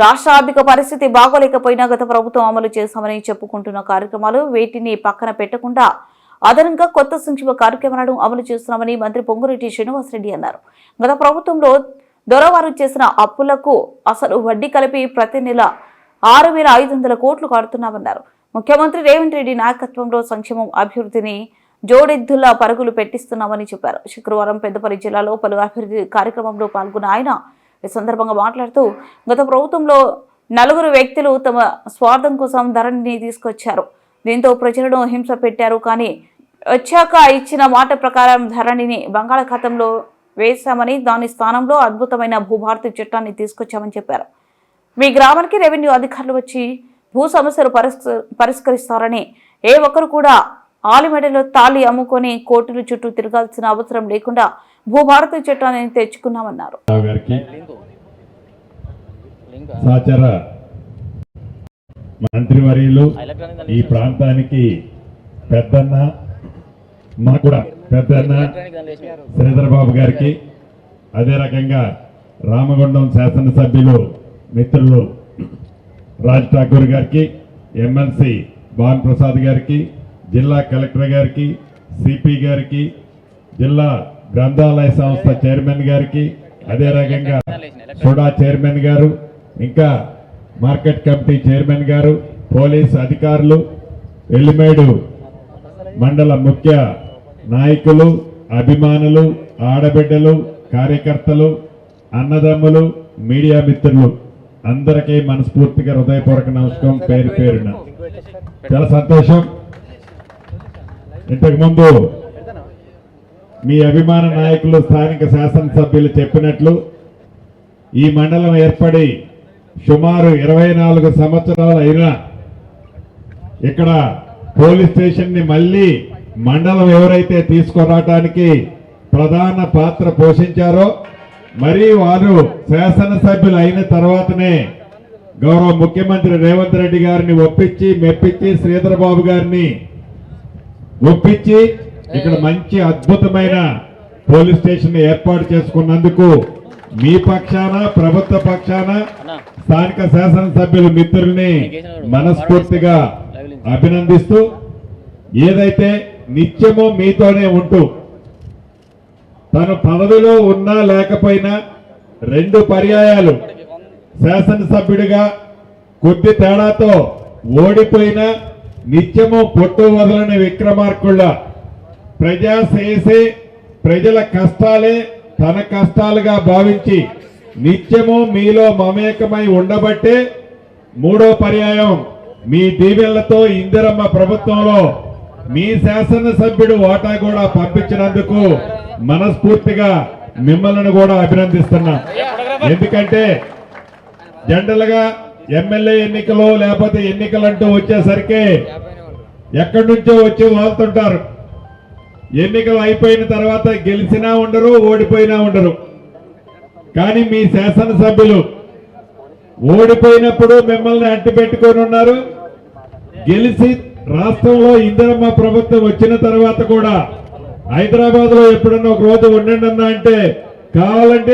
రాష్ట్ర ఆర్థిక పరిస్థితి బాగోలేకపోయినా గత ప్రభుత్వం అమలు చేశామని చెప్పుకుంటున్న కార్యక్రమాలు వేటిని పక్కన పెట్టకుండా అదనంగా కొత్త సంక్షేమ కార్యక్రమాలను అమలు చేస్తున్నామని మంత్రి పొంగురెడ్డి శ్రీనివాసరెడ్డి అన్నారు. గత ప్రభుత్వంలో దొరవారు చేసిన అప్పులకు అసలు వడ్డీ కలిపి ప్రతి నెల ఆరు వేల ఐదు వందల కోట్లు కడుతున్నామన్నారు. ముఖ్యమంత్రి రేవంత్ రెడ్డి నాయకత్వంలో సంక్షేమం అభివృద్ధిని జోడెద్దుల్లా పరుగులు పెట్టిస్తున్నామని చెప్పారు. శుక్రవారం పెద్దపల్లి జిల్లాలో పలు అభివృద్ధి కార్యక్రమంలో పాల్గొన్న ఆయన ఈ సందర్భంగా మాట్లాడుతూ గత ప్రభుత్వంలో నలుగురు వ్యక్తులు తమ స్వార్థం కోసం ధరణిని తీసుకొచ్చారు. దీంతో ప్రజలను హింస పెట్టారు కానీ వచ్చాక ఇచ్చిన మాట ప్రకారం ధరణిని బంగాళాఖాతంలో వేశామని దాని స్థానంలో అద్భుతమైన భూభారతి చట్టాన్ని తీసుకొచ్చామని చెప్పారు. మీ గ్రామానికి రెవెన్యూ అధికారులు వచ్చి భూ సమస్యలు పరిష్క- పరిష్కరిస్తారని ఏ ఒక్కరు కూడా ఆలిమెడలో తాళి అమ్ముకొని కోర్టుల చుట్టూ తిరగాల్సిన అవసరం లేకుండా భూభారతి చట్టాన్ని తెచ్చుకున్నామన్నారు. మంత్రివర్యులు ఈ ప్రాంతానికి పెద్దన్న మా కూడా పెద్దన్న శ్రీధర్ బాబు గారికి. అదే రకంగా రామగుండం శాసనసభ్యులు మిత్రులు రాజ్ ఠాకూర్ గారికి ఎమ్మెల్సీ భాన్ ప్రసాద్ గారికి జిల్లా కలెక్టర్ గారికి సిపి గారికి జిల్లా గ్రంథాలయ సంస్థ చైర్మన్ గారికి అదే రకంగా సుడా చైర్మన్ గారు ఇంకా మార్కెట్ కమిటీ చైర్మన్ గారు పోలీస్ అధికారులు ఎల్లిమేడు మండల ముఖ్య నాయకులు అభిమానులు ఆడబిడ్డలు కార్యకర్తలు అన్నదమ్ములు మీడియా మిత్రులు అందరికీ మనస్ఫూర్తిగా హృదయపూర్వక నమస్కారం పేరు పేరున. చాలా సంతోషం. ఇంతకుముందు మీ అభిమాన నాయకులు స్థానిక శాసనసభ్యులు చెప్పినట్లు ఈ మండలం ఏర్పడి సుమారు ఇరవై నాలుగు సంవత్సరాలు అయినా ఇక్కడ పోలీస్ స్టేషన్ని మళ్ళీ మండలం ఎవరైతే తీసుకురావటానికి ప్రధాన పాత్ర పోషించారో మరి వారు శాసనసభ్యులు అయిన తర్వాతనే గౌరవ ముఖ్యమంత్రి రేవంత్ రెడ్డి గారిని ఒప్పించి మెప్పించి శ్రీధర్ బాబు గారిని ఒప్పించి ఇక్కడ మంచి అద్భుతమైన పోలీస్ స్టేషన్ ఏర్పాటు చేసుకున్నందుకు మీ పక్షాన ప్రభుత్వ పక్షాన స్థానిక శాసనసభ్యుల మిత్రుల్ని మనస్ఫూర్తిగా అభినందిస్తూ ఏదైతే నిత్యము మీతోనే ఉంటూ తను పదవిలో ఉన్నా లేకపోయినా రెండు పర్యాయాలు శాసనసభ్యుడిగా కొద్ది తేడాతో ఓడిపోయినా నిత్యము పొట్టు వదలని విక్రమార్కుళ్ళ ప్రజా చేసే ప్రజల కష్టాలే తన కష్టాలుగా భావించి నిత్యము మీలో మమేకమై ఉండబట్టే మూడో పర్యాయం మీ దీవెళ్ళతో ఇందిరమ్మ ప్రభుత్వంలో మీ శాసనసభ్యుడు వాటా కూడా పంపించినందుకు మనస్ఫూర్తిగా మిమ్మల్ని కూడా అభినందిస్తున్నా. ఎందుకంటే జనరల్గా ఎమ్మెల్యే ఎన్నికలు లేకపోతే ఎన్నికలంటూ వచ్చేసరికి ఎక్కడి నుంచో వచ్చి వాళ్తుంటారు. ఎన్నికలు అయిపోయిన తర్వాత గెలిచినా ఉండరు ఓడిపోయినా ఉండరు. కానీ మీ శాసనసభ్యులు ఓడిపోయినప్పుడు మిమ్మల్ని అట్టి పెట్టుకొని ఉన్నారు. గెలిచి రాష్ట్రంలో ఇందిరమ్మ ప్రభుత్వం వచ్చిన తర్వాత కూడా హైదరాబాద్లో ఎప్పుడన్నా ఒక రోజు ఉండండి అన్నా అంటే కావాలంటే